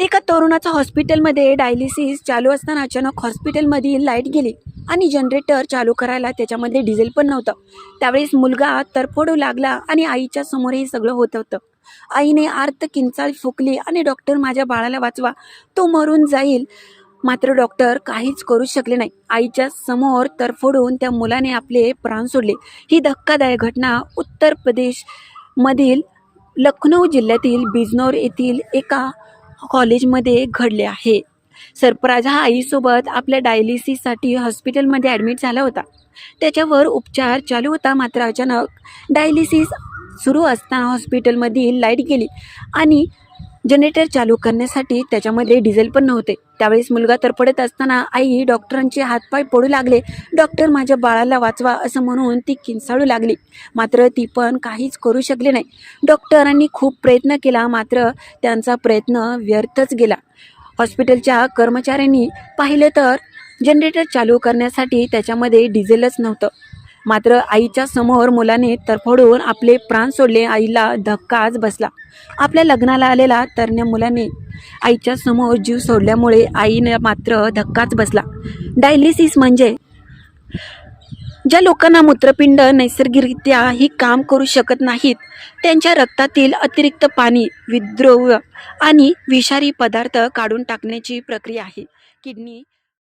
एका तरुणाचा हॉस्पिटलमध्ये डायलिसिस चालू असताना अचानक हॉस्पिटलमधील लाइट गेली आणि जनरेटर चालू करायला त्याच्यामध्ये डिझेल पण नव्हतं. त्यावेळेस मुलगा तरफडू लागला आणि आईच्या समोर हे सगळं होत होतं. आईने आर्त किंचाळ फुकली आणि डॉक्टर माझ्या बाळाला वाचवा तो मरून जाईल. मात्र डॉक्टर काहीच करू शकले नाही. आईच्या समोर तरफडून त्या मुलाने आपले प्राण सोडले. ही धक्कादायक घटना उत्तर प्रदेशमधील लखनौ जिल्ह्यातील बिजनौर येथील एका कॉलेजमध्ये घडले आहे. सरफराज हा आईसोबत आपल्या डायलिसिससाठी हॉस्पिटलमध्ये ॲडमिट झाला होता. त्याच्यावर उपचार चालू होता मात्र अचानक डायलिसिस सुरू असताना हॉस्पिटलमधील लाइट गेली आणि जनरेटर चालू करण्यासाठी त्याच्यामध्ये डिझेल पण नव्हते. त्यावेळेस मुलगा तरपडत असताना आई डॉक्टरांचे हातपाय पडू लागले. डॉक्टर माझ्या बाळाला वाचवा असं म्हणून ती किंचाळू लागली. मात्र ती पण काहीच करू शकले नाही. डॉक्टरांनी खूप प्रयत्न केला मात्र त्यांचा प्रयत्न व्यर्थच गेला. हॉस्पिटलच्या कर्मचाऱ्यांनी पाहिलं तर जनरेटर चालू करण्यासाठी त्याच्यामध्ये डिझेलच नव्हतं. मात्र आईच्या समोर मुलाने तरफडून आपले प्राण सोडले आईला धक्काच बसला. आपल्या लग्नाला आलेला तरण्या मुलाने आईच्या समोर जीव सोडल्यामुळे आईने मात्र धक्काच बसला. डायलिसिस म्हणजे? ज्या लोकांना मूत्रपिंड नैसर्गिकरित्या ही काम करू शकत नाहीत त्यांच्या रक्तातील अतिरिक्त पाणी विद्रव्य आणि विषारी पदार्थ काढून टाकण्याची प्रक्रिया आहे. किडनी